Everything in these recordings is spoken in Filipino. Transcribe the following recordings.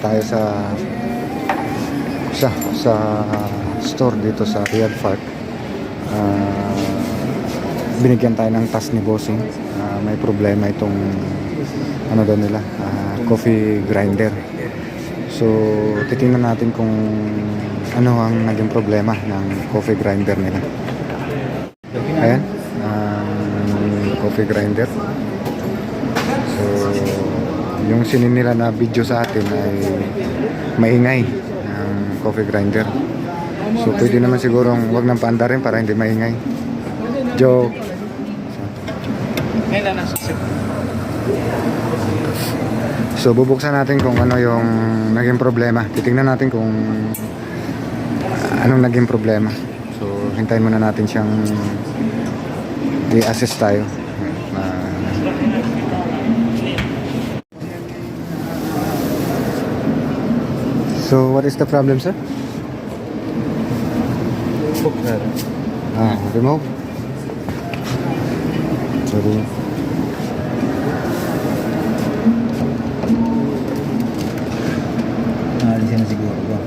tayo sa sa sa store dito sa Riyadh Park. Ah, binigyan tayo ng task ni Bossing. Ah, may problema itong ano daw nila, ah, coffee grinder. So, titingnan natin kung ano ang naging problema ng coffee grinder nila. Ayan, ang coffee grinder. So, yung sinin nila na video sa atin ay maingay ang coffee grinder. So, pwede naman sigurong wag nang paandarin para hindi maingay. Joke. So, bubuksan natin kung ano yung naging problema. Titingnan natin kung anong naging problema. So, hintayin muna natin siyang i-assess tayo. Ah, So what is the problem, sir? Ah, remove. Sorry. Naalis na siguro ba?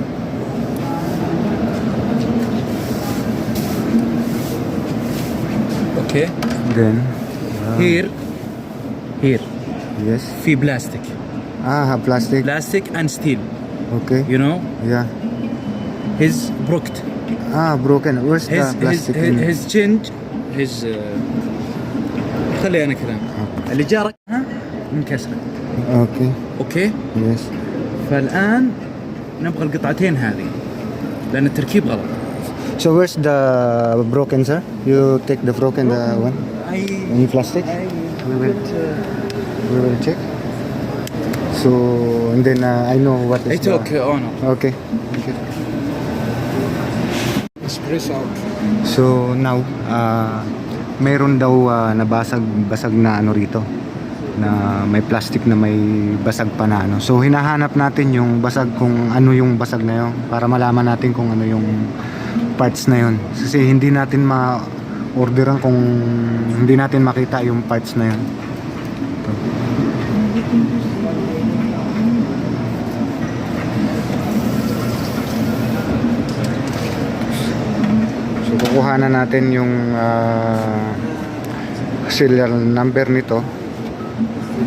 Okay. Then. ah, Here, here, yes. fiblastic. Ah, plastic. Plastic and steel. Okay. You know? Yeah. His brooked. Ah, broken. Where's His the his plastic? his, in- his change his uh, خلي انا كلام. اللي جارك ها انكسرت. Okay. اوكي؟ Yes. فالان نبغى القطعتين هذه لان التركيب غلط. So where's the broken, sir? You take the broken the one اي in plastic. We will we will check. So, and then uh, I know what is It's okay, oh no. Okay. okay. Espresso out. So, now, uh, meron daw uh, nabasag, basag na ano rito na may plastic na may basag pa na ano. So hinahanap natin yung basag kung ano yung basag na yun para malaman natin kung ano yung parts na yun. Kasi hindi natin ma orderan kung hindi natin makita yung parts na yun. Kukuha na natin yung ah, serial number nito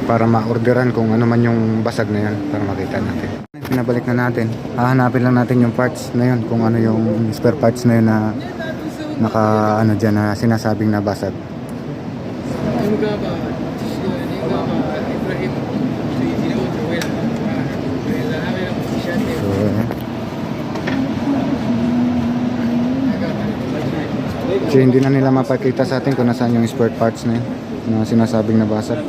para ma-orderan kung ano man yung basag na yun para makita natin. Pinabalik na natin. Hahanapin lang natin yung parts na yun kung ano yung spare parts na yun na naka ano dyan na sinasabing na basag. So, So hindi na nila mapakita sa atin kung nasaan yung spare parts na yun na sinasabing nabasag.